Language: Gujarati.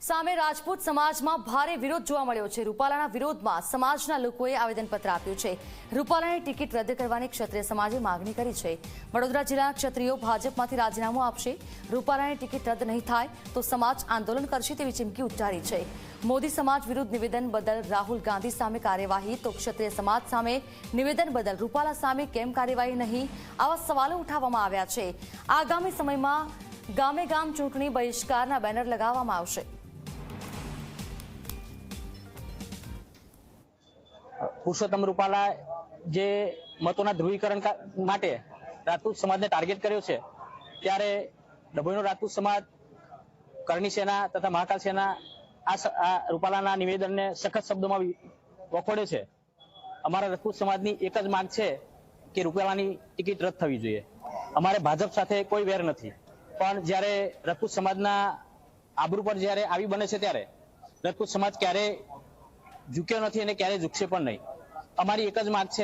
સામે રાજપૂત સમાજમાં ભારે વિરોધ જોવા મળ્યો છે. રૂપાલાના વિરોધમાં સમાજના લોકોએ આવેદનપત્ર આપ્યું છે. રૂપાલાની ટિકિટ રદ કરવાની ક્ષત્રિય સમાજે માગણી કરી છે. વડોદરા જિલ્લાના ક્ષત્રિયો ભાજપમાંથી રાજીનામું આપશે. રૂપાલાની ટિકિટ રદ નહીં થાય તો સમાજ આંદોલન કરશે તેવી ચીમકી ઉચ્ચારી છે. મોદી સમાજ વિરુદ્ધ નિવેદન બદલ રાહુલ ગાંધી સામે કાર્યવાહી તો ક્ષત્રિય સમાજ સામે નિવેદન બદલ રૂપાલા સામે કેમ કાર્યવાહી નહીં? આવા સવાલો ઉઠાવવામાં આવ્યા છે. આગામી સમયમાં ગામે ગામ ચૂંટણી બહિષ્કારના બેનર લગાવવામાં આવશે. પુરુષોત્તમ રૂપાલા જે મતોના ધ્રુવીકરણ માટે રાજપૂત સમાજને ટાર્ગેટ કર્યો છે, ત્યારે ડભોઈનો રાજપૂત સમાજ, કરણી સેના તથા મહાકાલ સેના આ રૂપાલાના નિવેદનને સખત શબ્દોમાં વખોડે છે. અમારા રાજપૂત સમાજની એક જ માંગ છે કે રૂપાલાની ટિકિટ રદ થવી જોઈએ. અમારે ભાજપ સાથે કોઈ વેર નથી. પણ જ્યારે રાજપૂત સમાજના આબરૂ પર જ્યારે આવી બને છે ત્યારે રાજપૂત સમાજ ક્યારે ઝૂક્યો નથી અને ક્યારેય ઝૂકશે પણ નહીં. અમારી એક જ માંગ છે.